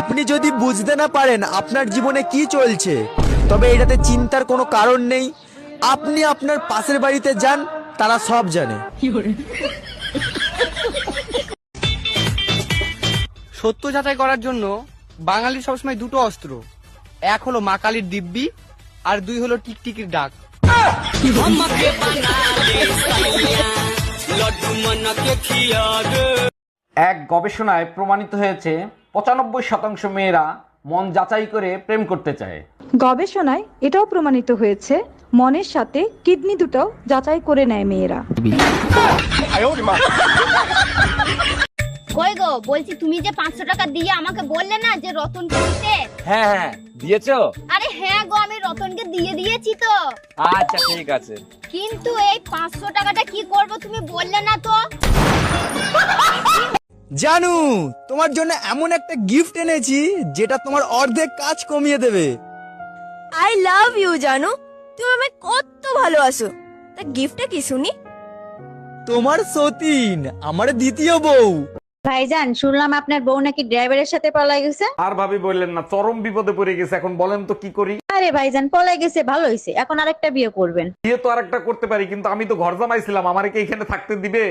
আপনি যদি বুঝতে না পারেন আপনার জীবনে কি চলছে তবে এটাতে চিন্তার কোনো কারণ নেই। আপনি আপনার পাশের বাড়িতে যান তারা সব জানে। সত্য যাচাই করার জন্য বাঙালির সবসময় দুটো অস্ত্র। এক হলো মা কালীর দিব্যি আর দুই হলো টিকটিকির ডাক। এক গবেষণায় প্রমাণিত হয়েছে পঁচানব্বই শতাংশ মেয়েরা মন যাচাই করে প্রেম করতে চায়। গবেষণায় এটাও প্রমাণিত হয়েছে মনের সাথে কিডনি দুটো যাচাই করে নেয় মেয়েরা। কই গো বলছি তুমি যে পাঁচশো টাকা দিয়ে আমাকে বললে না যে রতনকে দিতে? হ্যাঁ হ্যাঁ দিয়েছ? আরে হ্যাঁ গো আমি রতনকে দিয়ে দিয়েছি তো। আচ্ছা ঠিক আছে। কিন্তু এই পাঁচশো টাকাটা কি করব তুমি বললে না তো? জানু তোমার জন্য এমন একটা গিফট এনেছি যেটা তোমার অর্ধেক কাজ কমিয়ে দেবে। আই লাভ ইউ জানু। তুমি আমায় কত ভালোবাসো। তা গিফটটা কি শুনি? তোমার সতীন আমার দ্বিতীয় বউ। ভাইজান শুনলাম আপনার বউ নাকি ড্রাইভারের সাথে পলাই গেছে। আর ভাবি বললেন না চরম বিপদে পড়ে গেছে। এখন বলেন তো কি করি? আরে ভাইজান পলাই গেছে ভালো হয়েছে এখন আরেকটা বিয়ে করবেন। বিয়ে তো আরেকটা করতে পারি কিন্তু আমি তো ঘর জামাইছিলাম আমারে কি এখানে থাকতে দিবে?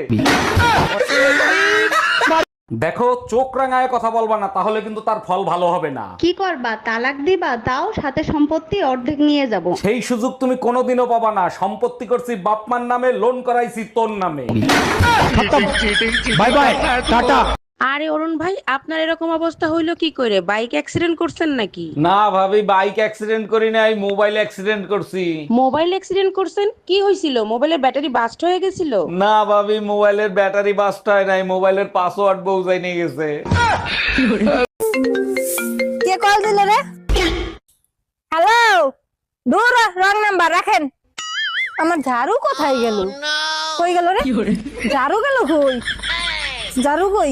দেখো চোখ রাঙায় কথা বলবা না তাহলে কিন্তু তার ফল ভালো হবে না। কি করবা? তালাক দিবা? তাও সাথে সম্পত্তি অর্ধেক নিয়ে যাব। সেই সুযোগ তুমি কোনোদিনও পাবা না। সম্পত্তি করছি বাপমার নামে লোন করাইছি তোর নামে। বাই বাই টাটা আরে অরুণ ভাই আপনার এরকম অবস্থা হইল কি করে? বাইক অ্যাক্সিডেন্ট করছেন নাকি? না ভাবি বাইক অ্যাক্সিডেন্ট করি নাই মোবাইল অ্যাক্সিডেন্ট করছি। মোবাইল অ্যাক্সিডেন্ট করছেন? কি হয়েছিল মোবাইলের ব্যাটারি বাস্ট হয়ে গেছিল? না ভাবি মোবাইলের ব্যাটারি বাস্ট হয় নাই মোবাইলের পাসওয়ার্ড বউজাই নিয়ে গেছে। কে কল দিল রে? হ্যালো দূর রং নাম্বার রাখেন। আমার ঝাড়ু কোথায় গেল? কই গেল রে? ঝাড়ু গেল কই? ঝাড়ু কই?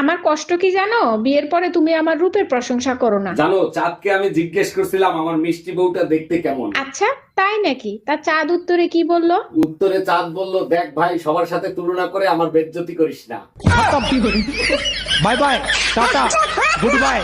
আমার কষ্ট কি জানো? বিয়ের পরে তুমি আমার রূপের প্রশংসা করো না। জানো চাঁদকে আমি জিজ্ঞেস করছিলাম আমার মিষ্টি বউটা দেখতে কেমন। আচ্ছা তাই নাকি? তা চাঁদ উত্তরে কি বলল? উত্তরে চাঁদ বলল দেখ ভাই সবার সাথে তুলনা করে আমার বেজ্জতি করিস না। Bye bye tata good bye